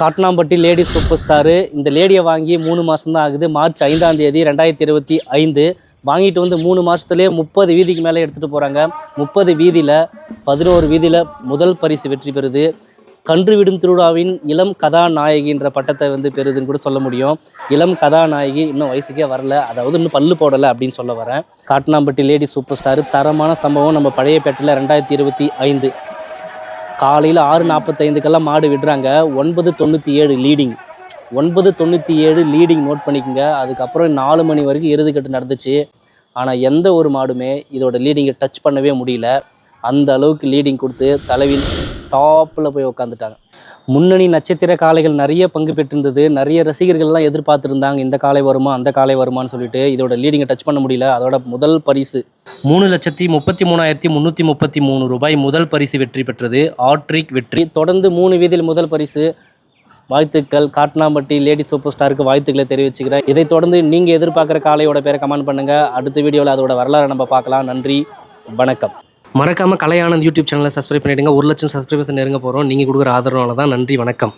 காட்னாம்பட்டி lady super star. இந்த லேடியை வாங்கி மூணு மாதம் தான் ஆகுது. மார்ச் ஐந்தாம் தேதி ரெண்டாயிரத்தி இருபத்தி ஐந்து. வாங்கிட்டு வந்து மூணு மாதத்துலேயே முப்பது வீதிக்கு மேலே எடுத்துகிட்டு போகிறாங்க முப்பது வீதியில் பதினோரு வீதியில் முதல் பரிசு வெற்றி பெறுது. கன்று விடும் திருவிழாவின் இளம் கதாநாயகின்ற பட்டத்தை வந்து பெறுதுன்னு கூட சொல்ல முடியும். இளம் கதாநாயகி இன்னும் வயசுக்கே வரல. அதாவது இன்னும் பல்லு போடலை அப்படின்னு சொல்ல வரேன். Katnampatti lady super star. தரமான சம்பவம் நம்ம பழையப்பேட்டையில் ரெண்டாயிரத்தி இருபத்தி ஐந்து. காலையில் ஆறு நாற்பத்தைந்துக்கெல்லாம் மாடு விடுறாங்க. ஒன்பது தொண்ணூற்றி ஏழு லீடிங் ஒன்பது தொண்ணூற்றி ஏழு லீடிங் நோட் பண்ணிக்கோங்க. அதுக்கப்புறம் நாலு மணி வரைக்கும் இறுதிக்கட்டு நடந்துச்சு. ஆனால் எந்த ஒரு மாடுமே இதோட லீடிங்கை டச் பண்ணவே முடியல. அந்த அளவுக்கு லீடிங் கொடுத்து தலைவில் டாப்பில் போய் உட்காந்துட்டாங்க முன்னணி நட்சத்திர காளைகள் நிறைய பங்கு பெற்றிருந்தது. நிறைய ரசிகர்கள்லாம் எதிர்பார்த்துருந்தாங்க இந்த காலை வருமா அந்த காலை வருமான்னு சொல்லிட்டு. இதோட லீடிங்கை டச் பண்ண முடியல. அதோட முதல் பரிசு மூணு லட்சத்தி முப்பத்தி மூணாயிரத்தி முந்நூற்றி முப்பத்தி மூணு ரூபாய் முதல் பரிசு வெற்றி பெற்றது. ஆட்ரிக் வெற்றி. தொடர்ந்து மூணு வீதியில் முதல் பரிசு. வாழ்த்துக்கள். காட்னாம்பட்டி லேடி சூப்பர் ஸ்டாருக்கு வாழ்த்துக்களை தெரிவிச்சுக்கிறேன். இதை தொடர்ந்து நீங்கள் எதிர்பார்க்குற காளையோட பேரை கமெண்ட் பண்ணுங்கள் அடுத்த வீடியோவில் அதோட வரலாறு நம்ம பார்க்கலாம். நன்றி. வணக்கம். மறக்காமல் கலையானந்த் யூடியூப் சேனலை சப்ஸ்கிரைப் பண்ணிவிடுங்க ஒரு லட்சம் சப்ஸ்கிரைபர்ஸ் நெருங்க போகிறோம் நீங்கள் கொடுக்குற ஆதரவால தான் நன்றி வணக்கம்.